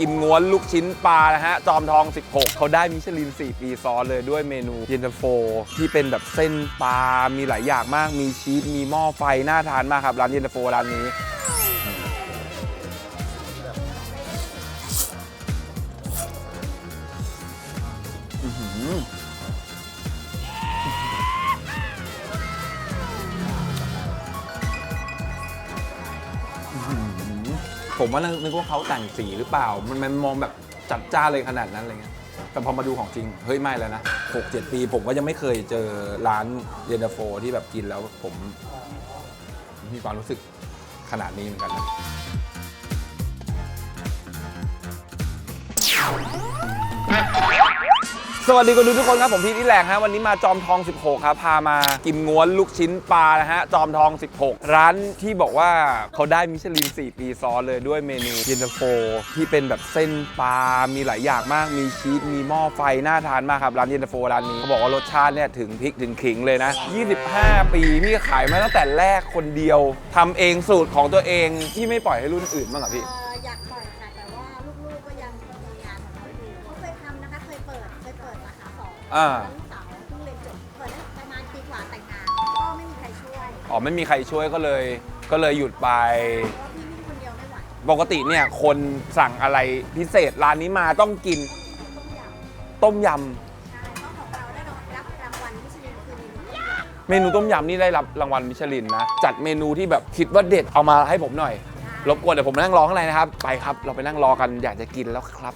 กิมง้วนลูกชิ้นปลานะฮะ จอมทอง 16 เขาได้มิชลิน 4 ปีซ้อนเลยด้วยเมนูเย็นตาโฟ ที่เป็นแบบเส้นปลา มีหลายอย่างมาก มีชีส มีหม้อไฟ น่าทานมากครับ ร้านเย็นตาโฟร้านนี้ ผมว่านึกว่าเขาแต่งสีหรือเปล่า มันมันมองแบบจัดจ้านเลยขนาดนั้นอะไรเงี้ยแต่พอมาดูของจริง เฮ้ยไม่แล้วนะ6 7ปี ผมก็ยังไม่เคยเจอร้านเยนตาโฟที่แบบกินแล้วผมมีความรู้สึกขนาดนี้เหมือนกันนะ สวัสดีคนดูทุกคนครับผมพีทอีแหลงฮะวันนี้มาจอมทอง 16 ครับพามากิมง้วนลูกชิ้นปลานะฮะจอมทอง 16 ร้านที่บอกว่าเขาได้มิชลิน 4 ปีซ้อนเลยด้วยเมนูเย็นตาโฟที่เป็นแบบเส้นปลา มีหลายอย่างมากมีชีสมีหม้อไฟน่าทานมากครับร้านเย็นตาโฟร้านนี้เขาบอกว่ารสชาติเนี่ยถึงพริกถึงขิงเลยนะ 25 ปีพี่ขายมาตั้งแต่แรกคนเดียวทำเองสูตรของตัวเองที่ไม่ปล่อยให้รุ่นอื่นบ้างเหรอพี่ องอ่าแล้วลูกสาวเพิ่งเรียนจบเปิดได้ประมาณปีกว่าแต่งงานก็ไม่มีใครช่วยอ๋อไม่มีใครช่วยก็เลยก็เลยหยุดไป เพราะว่าพี่วิ่งคนเดียวไม่ไหวปกติเนี่ยคนสั่งอะไรพิเศษร้านนี้มาต้องกินต้มยำต้มยใช่เพราะของเราได้รับรางวัลมิชลินคือเมนูต้มยำำเมนูต้มยำนี่ได้รับรางวัลมิชลินนะ จัดเมนูที่แบบคิดว่าเด็ดเอามาให้ผมหน่อย รบกวนเดี๋ยวผมนั่งรอข้างในนะครับ ไปครับ เราไปนั่งรอกันอยากจะกินแล้วครับ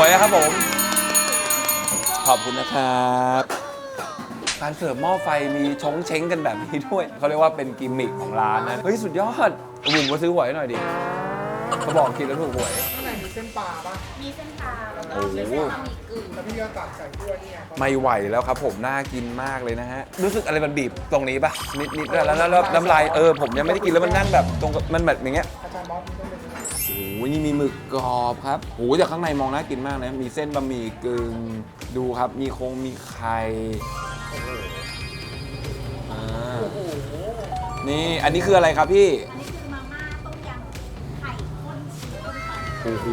วยแน่นอนค่ะถูกหวยนะครับผม ขอบคุณนะครับการเสิร์ฟหม้อไฟมีชงเช้งกันแบบนี้ด้วย เขาเรียกว่าเป็นกิมมิคของร้านนะ เฮ้ย สุดยอดบุ๋มมาซื้อหวยให้หน่อยดิเขาบอกกินแล้วถูกหวย ข้างในมีเส้นปลาป่ะมีเส้นปลาแล้วก็โอ้โหมีเส้นบะหมี่กึ่งแล้วพี่ก็ตักใส่ถ้วยนี่ไงไม่ไหวแล้วครับผมน่ากินมากเลยนะฮะ รู้สึกอะไรมันบีบตรงนี้ปะนิดนิดๆด้วยแล้วแล้วแล้วน้ำลายเออผมยังไม่ได้กินแล้วมันนั่งแบบตรงกับมันแบบอย่างเงี้ยอาจารย์มอสมันต้องเป็นยังไงโอ้ย นี่มีหมึกกรอบครับโอ้ยแต่ข้างในมองน่ากินมากนะ มีเส้นบะหมี่กึ่งดูครับ มีโครงมีไข่อ่านี่อันนี้คืออะไรครับพี่ อันนี้คือมาม่าต้มยำไข่ข้นชีสต้มไข่โอ้โห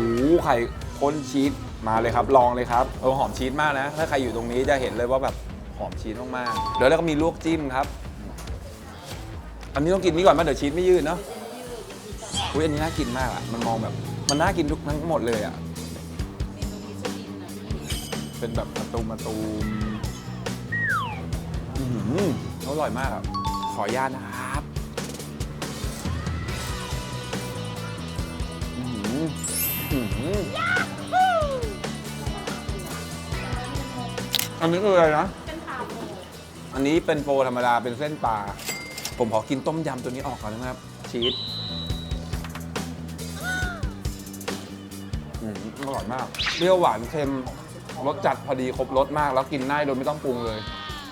ไข่ข้นชีสมาเลยครับลองเลยครับเออหอมชีสมากนะ ถ้าใครอยู่ตรงนี้จะเห็นเลยว่าแบบหอมชีสมากๆเดี๋ยวแล้วก็มีลวกจิ้มครับ อันนี้ต้องกินนี้ก่อนไหมเดี๋ยวชีสไม่ยืดเนาะ อุ้ยอันนี้น่ากินมากอะ มันมองแบบ มันน่ากินทุกทั้งหมดเลยอะ เป็นแบบมาตูมมาตูมอื้อหืออร่อยมากอะ ขออนุญาตนะครับอื้อหืออื้อหืออันนี้คืออะไรนะ เป็นปลาโบอันนี้เป็นโฟธรรมดาเป็นเส้นปลา ผมขอกินต้มยำตัวนี้ออกก่อนนะครับ ชีส ร่อยมากเปรี้ยวหวานเค็มรสจัดพอดีครบรสมาก แล้วกินได้โดยไม่ต้องปรุงเลย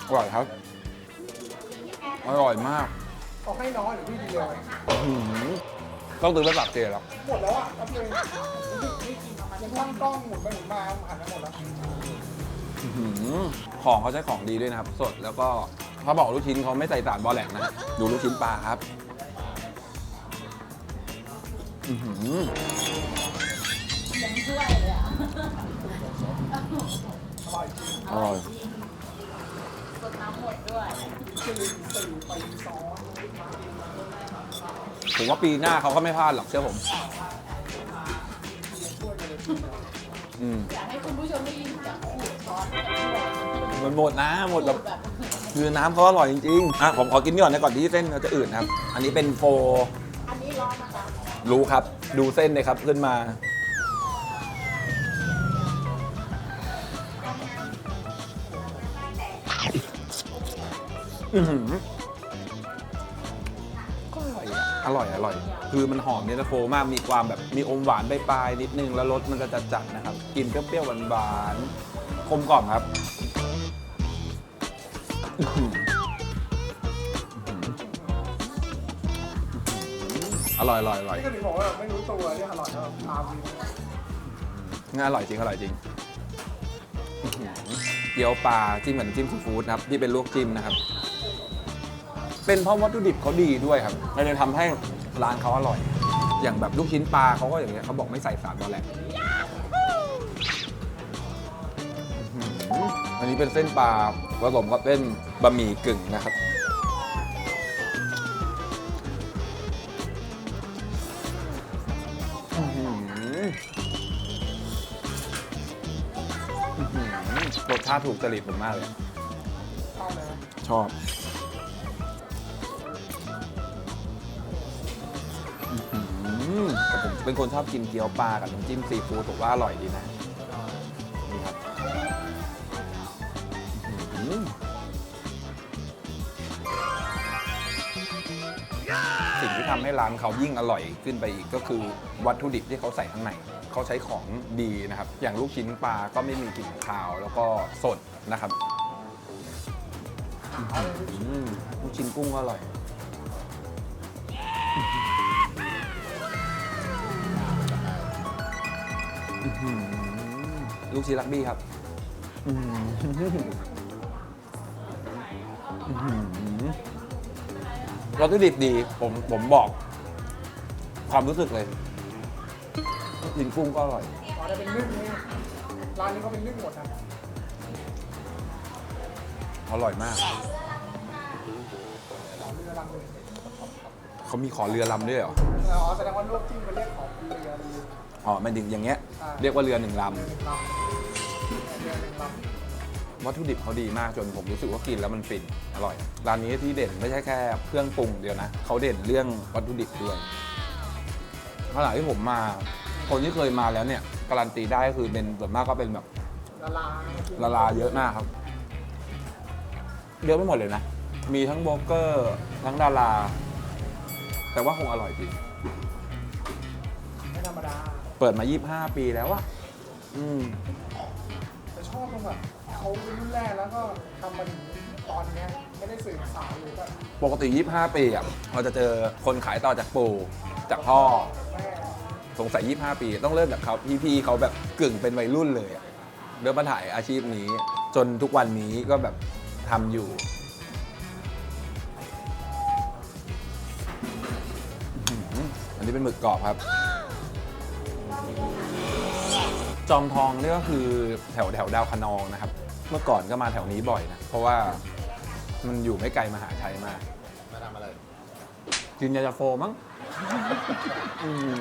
อร่อยครับ อร่อยมากเขาให้น้อยหรือพี่ทีเดียวอื้อหือต้องตื่นไปปากเจแล้วหมดแล้วอะแป๊บนึงยังตั้งกล้องหมุนไปหมุนมาหันไปหมดแล้วอื้อหือของเขาใช้ของดีด้วยนะครับ สดแล้วก็เขาบอกลูกชิ้นเขาไม่ใส่สารบอแหลกนะ ดูลูกชิ้นปลาครับ อื้อหือ ยังช่วยเลยอะอร่อยจริงอร่อยสดน้ำหมดด้วยชลินสี่ปีซ้อนผมว่าปีหน้าเขาก็ไม่พลาดหรอกเชื่อผม อืม อยากให้คุณผู้ชมได้ยินจากขูดช้อนกับที่บอกมันหมดนะหมดแบบ แบบคือน้ำเขาอร่อยจริงๆ อะผมขอกินก่อนนะก่อนที่เส้นเราจะอืดนะครับ อันนี้เป็นโฟ อันนี้ร้อนนะคะรู้ครับ ดูเส้นเลยครับขึ้นมา อือหือก็อร่อยอะอร่อยอร่อย คือมันหอมเย็นตาโฟมากมีความแบบมีอมหวานปลายๆนิดนึงแล้วรสมันจะจัดๆนะครับกินเปรี้ยวๆหวานๆกลมกล่อมครับอื้อหืออร่อยอร่อยอร่อย นี่ก็ถึงบอกว่าไม่รู้ตัวเนี่ยอร่อยแล้วตามวิวงานอร่อยจริงอร่อยจริงอื้อหือเกี๊ยวปลาจิ้มเหมือนจิ้มซีฟู้ดนะครับที่เป็นลวกจิ้มนะครับ เป็นเพราะวัตถุดิบเขาดีด้วยครับมันเลยทำให้ร้านเขาอร่อย อย่างแบบลูกชิ้นปลาเขาก็อย่างเงี้ยเขาบอกไม่ใส่สารตอนแรกอื้อหืออันนี้เป็นเส้นปลาผสมกับเส้นบะหมี่กึ่งนะครับอื้อหืออื้อหือรสชาติถูกจริตผมมากเลย ชอบ อื้อหือแต่ผมเป็นคนชอบกินเกี๊ยวปลากับน้ำจิ้มซีฟู้ดผมว่าอร่อยดีนะนี่ครับอื้อหือสิ่งที่ทำให้ร้านเขายิ่งอร่อยขึ้นไปอีกก็คือวัตถุดิบที่เขาใส่ข้างในเขาใช้ของดีนะครับ อย่างลูกชิ้นปลาก็ไม่มีกลิ่นคาวแล้วก็สดนะครับอืมลูกชิ้นกุ้งก็อร่อย ลูกชิ้นลักบี้ครับอื้อหืออื้อหือวัตถุดิบดี ผมผมบอก ความรู้สึกเลยกินกุ้งก็อร่อยอ๋อจะเป็นนึ่งนี่ร้านนี้เขาเป็นนึ่งหมดนะอร่อยมาก เขามีขอเรือลำด้วยเหรอ อ๋อแสดงว่าลวกจิ้มเป็นเรียกของเรือเรื ออ๋อมันถึงอย่างเงี้ยอ่าเรียกว่าเรือหนึ่งลหนึ่งลำเรือหนึ่งลำ วัตถุดิบเขาดีมากจนผมรู้สึกว่ากินแล้วมันฟินอร่อยร้านนี้ที่เด่นไม่ใช่แค่เครื่องปรุงเดียวนะเขาเด่นเรื่องวัตถุดิบด้วยขณะที่ผมมา คนที่เคยมาแล้วเนี่ยการันตีได้ก็คือเป็นส่วนมากก็เป็นแบบำละลายละลาเยอะมากครับเยอะไปหมดเลยนะ มีทั้งโบรกเกอร์ทั้งดารา แต่ว่าคงอร่อยจริงไม่ธรรมดา เปิดมา 25 ปีแล้วอะอืมแต่ชอบตรงแบบเขาเป็นรุ่นแรกแล้วก็ทำมาถึงตอนเนี้ยไม่ได้สื่อสารหรือแบบปกติ 25 ปีอะเราจะเจอคนขายต่อจากปู่จากพ่อ แม่สงสัย 25 ปี ต้องเริ่มจากเขาพี่ๆเขาแบบกึ่งเป็นวัยรุ่นเลยอะเริ่มมาถ่ายอาชีพนี้ จนทุกวันนี้ก็แบบทำอยู่อื้อหืออันนี้เป็นหมึกกรอบครับ จอมทองนี่ก็คือแถวแถวดาวคะนองนะครับ เมื่อก่อนก็มาแถวนี้บ่อยนะ เพราะว่ามันอยู่ไม่ไกลมหาชัยมาก มาทำอะไร กินยาจาโฟมั้งอืม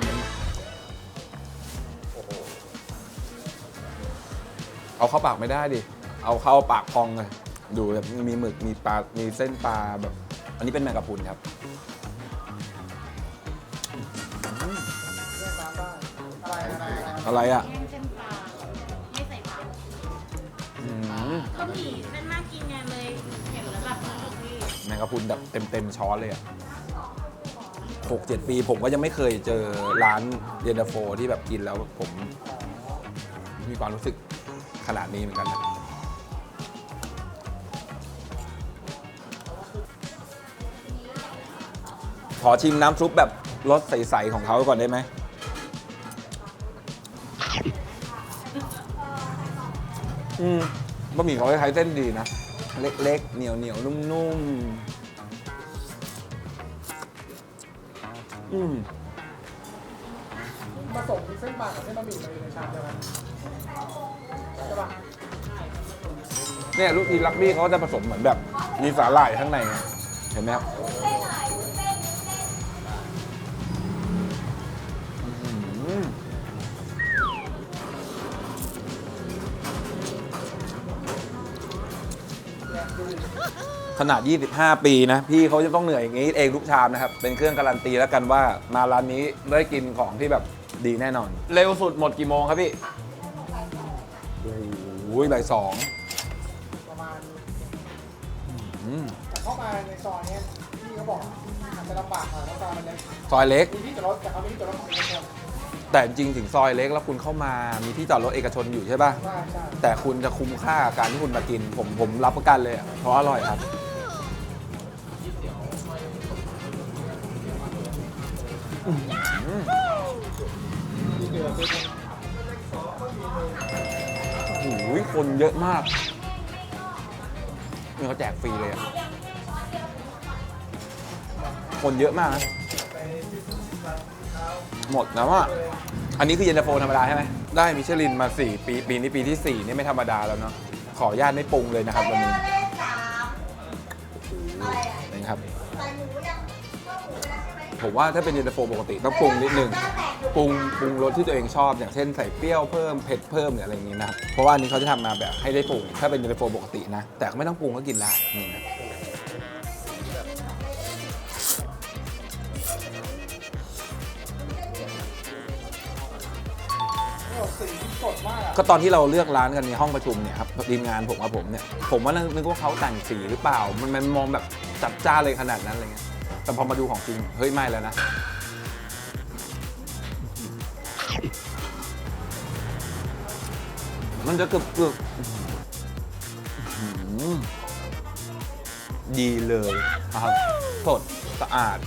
เอาเข้าปากไม่ได้ดิ เอาเข้าปากพองเลย ดูแบบมีหมึก มีปลา มีเส้นปลาแบบ อันนี้เป็นแมงกะพรุนครับเรียกน้ำได้อะไรอะไรอะไรอะไรอะ ก็มีเส้นน่ากินไงเลยเห็นแล้วแบบเออพี่แมงกะพรุนแบบเต็มเต็มๆช้อนเลยอะหกเจ็ดปีผมก็ยังไม่เคยเจอร้านเย็นตาโฟที่แบบกินแล้วผมมีความรู้สึกขนาดนี้เหมือนกันนะขอชิมน้ำซุปแบบรสใส ๆ ของเขาก่อนได้ไหม อืม บะหมี่เขาคล้ายๆเส้นดีนะ เล็กๆ เหนียวเหนียวๆนุ่มๆ อืมผสมเส้นบางกับเส้นบะหมี่เลยในชามเดียวกันใช่ปะเนี่ยลูกทีลักบี้เขาจะผสมเหมือนแบบมีสาหร่ายข้างในไงเห็นไหมครับ ขนาด 25 ปีนะ พี่เขาจะต้องเหนื่อยอย่างนี้เองทุกชามนะครับ เป็นเครื่องการันตีแล้วกันว่า มาร้านนี้ได้กินของที่แบบดีแน่นอน เร็วสุดหมดกี่โมงครับพี่โอ้โหบ่ายสองประมาณอืมแต่เข้ามาในซอยเนี้ยพี่เขาบอกหาอาจจะลำบากหน่อยเพราะซอยมันเล็กซอยเล็ก มีที่จอดรถแต่เขามีที่จอดรถของเอกชน แต่จริงๆถึงซอยเล็กแล้วคุณเข้ามามีที่จอดรถเอกชนอยู่ใช่ป่ะใช่ใช่แต่คุณจะคุ้มค่ากับการที่คุณมากิน ผมผมรับประกันเลยอะเพราะอร่อยครับ โอ้โหคนเยอะมากนี่เขาแจกฟรีเลยอะคนเยอะมากนะ หมดแล้วอะอันนี้คือเย็นตาโฟธรรมดาใช่ไหมได้มิชลินมา 4 ปีปีนี้ปีที่ 4 นี่ไม่ธรรมดาแล้วเนาะขออนุญาตไม่ปรุงเลยนะครับวันนี้เลขสามอะไรอะนี่ครับ ใส่หมูยังก็หมูไปแล้วใช่ไหมผมว่าถ้าเป็นเย็นตาโฟปกติต้องปรุงนิดนึงปรุงปรุงรสที่ตัวเองชอบ อย่างเช่นใส่เปรี้ยวเพิ่มเผ็ดเพิ่มหรืออะไรอย่างนี้นะครับเพราะว่าอันนี้เขาจะทำมาแบบให้ได้ปรุง ถ้าเป็นเย็นตาโฟปกตินะ แต่ก็ไม่ต้องปรุงก็กินได้นี่นะ สีสดมากอะก็ตอนที่เราเลือกร้านกันในห้องประชุมเนี่ยครับทีมงานผมกับผมเนี่ยผมว่านึกว่าเขาแต่งสีหรือเปล่า มันมันมองแบบจัดจ้านเลยขนาดนั้นอะไรเงี้ยแต่พอมาดูของจริงเฮ้ยไม่แล้วนะมันจะกรึบกรึบอื้อหือดีเลยนะครับสดสะอาด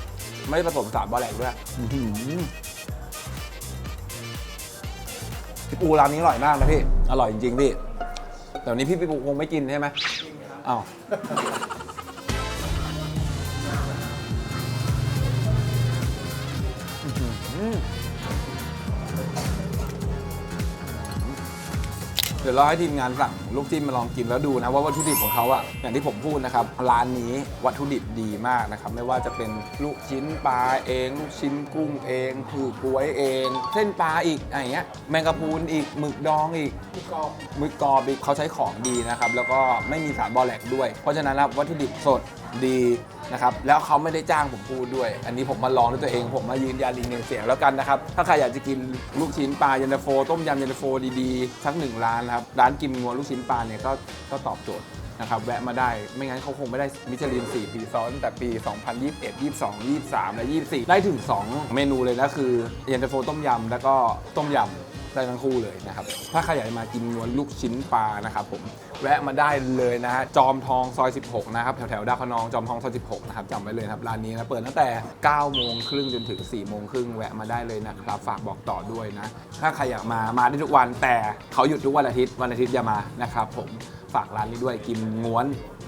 ไม่ผสมสารบอแหลกด้วยอื้อหือ ปูร้านนี้อร่อยมากนะพี่ อร่อยจริงๆพี่แต่วันนี้พี่ปูคงไม่กินใช่ไหมอ้าว ดี๋ยวเราให้ทีมงานสั่งลูกจิ้มมาลองกินแล้วดูนะว่าวัตถุดิบของเขาอะอย่างที่ผมพูดนะครับร้านนี้วัตถุดิบดีมากนะครับไม่ว่าจะเป็นลูกชิ้นปลาเอง ลูกชิ้นกุ้งเองผือกล้วยเอง เส้นปลาอีกอะไรอย่างเงี้ยแมงกะพรุนอีกหมึกดองอีกมีกรอบหมึกกรอบอีกเขาใช้ของดีนะครับแล้วก็ไม่มีสารบอแลกด้วย เพราะฉะนั้นแล้ววัตถุดิบสด ดีนะครับแล้วเขาไม่ได้จ้างผมพูดด้วย อันนี้ผมมาลองด้วยตัวเอง ผมมายืนยันรีเงินเสียงแล้วกันนะครับ ถ้าใครอยากจะกินลูกชิ้นปลาเย็นตาโฟ ต้มยำเย็นตาโฟดีๆสักหนึ่งร้านนะครับ ร้านกิมงัวลูกชิ้นปลาเนี่ยก็ก็ตอบโจทย์นะครับแวะมาได้ไม่งั้นเขาคงไม่ได้มิชลิน 4 ปีซ้อนตั้งแต่ปี 2021 22 23 และ 24 ได้ถึง 2 เมนูเลยนะคือเย็นตาโฟต้มยำแล้วก็ต้มยำ ได้ทั้งคู่เลยนะครับ ถ้าใครอยากจะมากินนวลลูกชิ้นปลานะครับผมแวะมาได้เลยนะฮะจอมทองซอย 16 นะครับแถวแถวๆดาวคะนองจอมทองซอย 16 นะครับจำไว้เลยครับ ร้านนี้นะ เปิดตั้งแต่ 9 โมงครึ่งจนถึง 4 โมงครึ่งแวะมาได้เลยนะครับ ฝากบอกต่อด้วยนะ ถ้าใครอยากมามาได้ทุกวันแต่เขาหยุดทุกวันอาทิตย์วันอาทิตย์อย่ามานะครับผมฝากร้านนี้ด้วยกินง้วน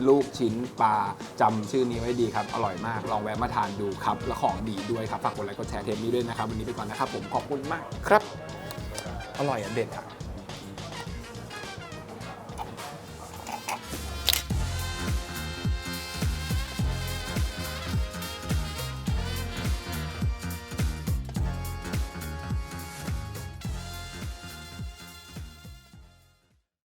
ลูกชิ้นปลาจำชื่อนี้ไว้ดีครับ อร่อยมากลองแวะมาทานดูครับและของดีด้วยครับฝากกดไลค์กดแชร์เทปนี้ด้วยนะครับวันนี้ไปก่อนนะครับผมขอบคุณมากครับ อร่อยอะเด็ดอะ